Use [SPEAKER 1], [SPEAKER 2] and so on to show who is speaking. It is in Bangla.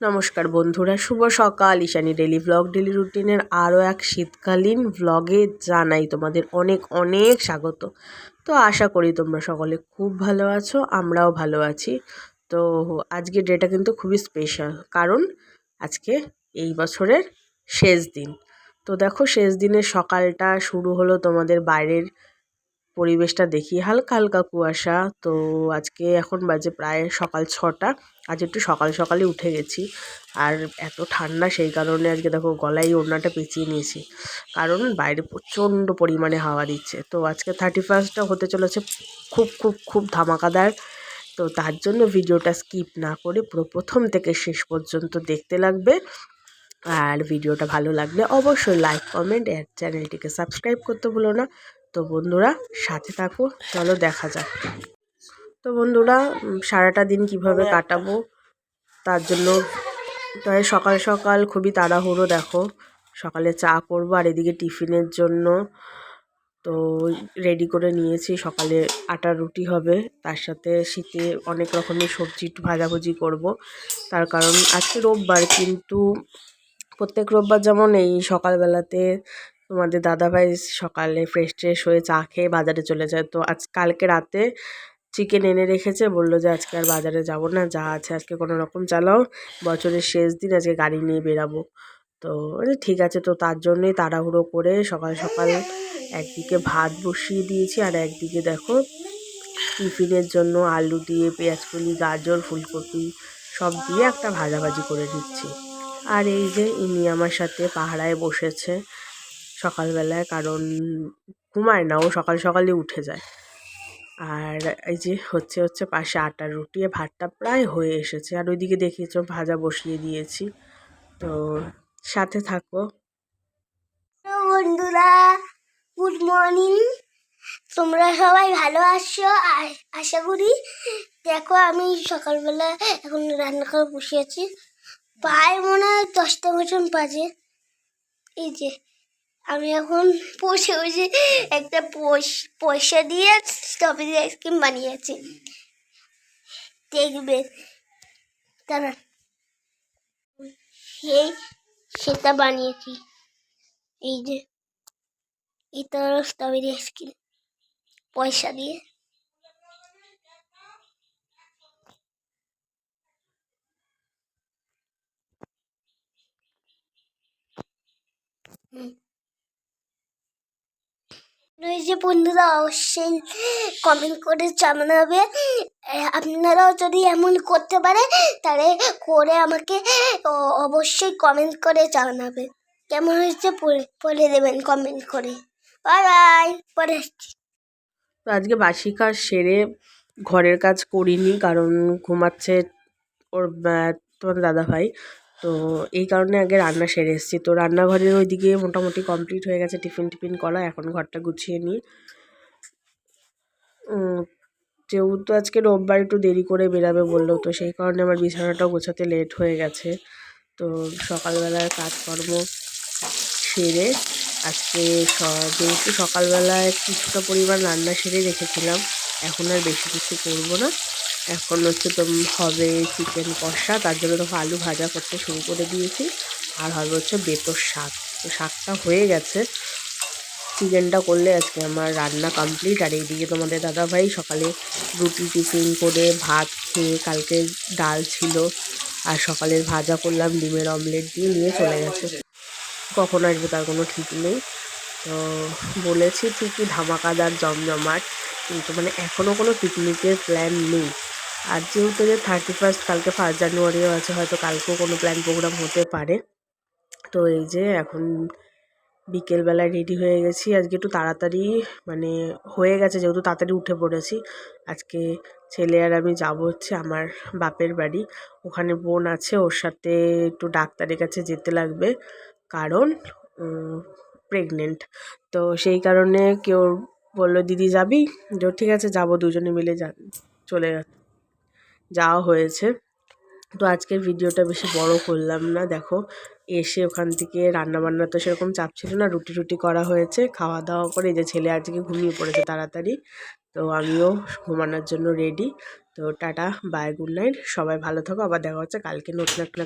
[SPEAKER 1] নমস্কার বন্ধুরা, শুভ সকাল। ঈশানী ডেলি ব্লগ ডেলি রুটিনের আরও এক শীতকালীন ব্লগে জানাই তোমাদের অনেক অনেক স্বাগত। তো আশা করি তোমরা সকলে খুব ভালো আছো, আমরাও ভালো আছি। তো আজকে ডেটা কিন্তু খুবই স্পেশাল কারণ আজকে এই বছরের শেষ দিন। তো দেখো, শেষ দিনের সকালটা শুরু হলো তোমাদের বাইরের পরিবেশটা দেখি। হালকা হালকা কুয়াশা। তো আজকে এখন বাজে প্রায় সকাল ছটা। আজ একটু সকাল সকালে উঠে গেছি। আর এত ঠান্ডা সেই কারণে আজকে দেখো গলায় ওড়নাটা পেঁচিয়ে নিয়েছি। কারণ বাইরে প্রচণ্ড পরিমাণে হাওয়া দিচ্ছে। তো আজকে থার্টি ফার্স্টটা হতে চলেছে খুব খুব খুব ধামাকাদার। তো তার জন্য ভিডিওটা স্কিপ না করে পুরো প্রথম থেকে শেষ পর্যন্ত দেখতে লাগবে। আর ভিডিওটা ভালো লাগলে অবশ্যই লাইক কমেন্ট আর চ্যানেলটিকে সাবস্ক্রাইব করতে ভুলো না। তো বন্ধুরা সাথে থাকো চলো দেখা যাক। তো বন্ধুরা সারাটা দিন কীভাবে কাটাবো তার জন্য তাই সকাল সকাল খুবই তাড়াহুড়ো দেখো। সকালে চা করব আর এদিকে টিফিনের জন্য। তো রেডি করে নিয়েছি সকালে আটার রুটি হবে। তার সাথে শীতে অনেক রকমের সবজি ভাজাভুজি করব। তার কারণ আজকে রোববার কিন্তু প্রত্যেক রোববার যেমন এই সকালবেলাতে তোমাদের দাদাভাই সকালে ফ্রেশ ট্রেশ হয়ে চা খেয়ে বাজারে চলে যায়। তো আজ, কালকে রাতে চিকেন এনে রেখেছে, বলল যে আজকে আর বাজারে যাব না, যা আছে আজকে কোনো রকম চালাও, বছরের শেষ দিন আজকে গাড়ি নিয়ে বেরাবো। তো ঠিক আছে, তো তার জন্যই তাড়াহুড়ো করে সকাল সকাল একদিকে ভাত বসিয়ে দিয়েছি আর একদিকে দেখো টিফিনের জন্য আলু দিয়ে, পেঁয়াজকলি, গাজর, ফুলকপি সব দিয়ে একটা ভাজাভাজি করে দিচ্ছি আর এই যে ইনি আমার সাথে পাহাড়ায় বসেছে সকালবেলায় কারণ ঘুমায় না, ও সকাল সকালে উঠে যায়। আর এই যে হচ্ছে হচ্ছে পাশে আটার রুটি ভাতটা প্রায় হয়ে এসেছে। আর ওইদিকে দেখিয়েছো, ভাজা বসিয়ে দিয়েছি। তো সাথে থাকো।
[SPEAKER 2] বন্ধুরা, গুড মর্নিং। তোমরা সবাই ভালো আছো? আশা করি, দেখো আমি সকালবেলা এখন রান্না করে বসে আছি। প্রায় মনে হয় দশটা মতন বাজে। এই যে আমি এখন বসে বসে একটা পয়সা দিয়ে স্ট্রবেরি আইসক্রিম বানিয়েছি দেখবে। তারা সেই সেটা বানিয়েছি। এই যে, এটা স্ট্রবেরি আইসক্রিম পয়সা দিয়ে। যে বন্ধুরা, অবশ্যই কমেন্ট করে জানাবে। আপনারাও যদি এমন করতে পারে, তাহলে করে আমাকে অবশ্যই কমেন্ট করে জানাবে। কেমন হয়েছে বলে দেবেন কমেন্ট করে। বাই পরে
[SPEAKER 1] তো আজকে বাসি কাজ সেরে ঘরের কাজ করিনি, কারণ ঘুমাচ্ছে ওর তোমার দাদা ভাই তো এই কারণে আগে রান্না সেরে এসেছি। তো রান্নাঘরের ওইদিকে মোটামুটি কমপ্লিট হয়ে গেছে টিফিন টিফিন করা, এখন ঘরটা গুছিয়ে নিই। যেহেতু আজকে রোববার একটু দেরি করে বেরাবে বলল, তো সেই কারণে আমার বিছানাটাও গোছাতে লেট হয়ে গেছে। তো সকালবেলার কাজকর্ম সেরে আজকে যেহেতু সকালবেলায় কিছুটা পরিমাণ রান্না সেরে রেখেছিলাম, এখন আর বেশি কিছু করব না। এখন হচ্ছে তো হবে চিকেন কষা, তার জন্য তো আলু ভাজা করতে শুরু করে দিয়েছি। আর হবে হচ্ছে বেতর শাক। তো শাকটা হয়ে গেছে। চিকেনটা করলে আজকে আমার রান্না কমপ্লিট আর এইদিকে তোমাদের দাদাভাই সকালে রুটি টিফিন করে ভাত খেয়ে কালকে ডাল ছিল। আর সকালের ভাজা করলাম, ডিমের অমলেট দিয়ে নিয়ে চলে গেছে। কখন আসবে তার কোনো ঠিক নেই। তো বলেছি ঠিকই ধামাকাদার জমজমাট। কিন্তু মানে এখনও কোনো পিকনিকের প্ল্যান নেই। আর যেহেতু যে থার্টি ফার্স্ট কালকে ফার্স্ট জানুয়ারিও আছে, হয়তো কালকেও কোনো প্ল্যান প্রোগ্রাম হতে পারে। তো এই যে এখন বিকেলবেলায় রেডি হয়ে গেছি। আজকে একটু তাড়াতাড়ি মানে হয়ে গেছে, যেহেতু তাড়াতাড়ি উঠে পড়েছি। আজকে ছেলে আর আমি যাব হচ্ছে আমার বাপের বাড়ি। ওখানে বোন আছে, ওর সাথে একটু ডাক্তারের কাছে যেতে লাগবে। কারণ প্রেগনেন্ট তো সেই কারণে কেউ বলল, দিদি যাবি? ঠিক আছে, যাব, দুজনে মিলে যা, চলে যাওয়া হয়েছে। তো আজকের ভিডিওটা বেশি বড় করলাম না। দেখো, এসে ওখান থেকে রান্নাবান্না তো সেরকম চাপ ছিল না। রুটি রুটি করা হয়েছে খাওয়া দাওয়া করে যে ছেলে আজকে ঘুমিয়ে পড়েছে তাড়াতাড়ি। তো আমিও ঘুমানোর জন্য রেডি তো টাটা বাই গুড নাইট সবাই ভালো থাকো, আবার দেখা হচ্ছে কালকে নতুন একটা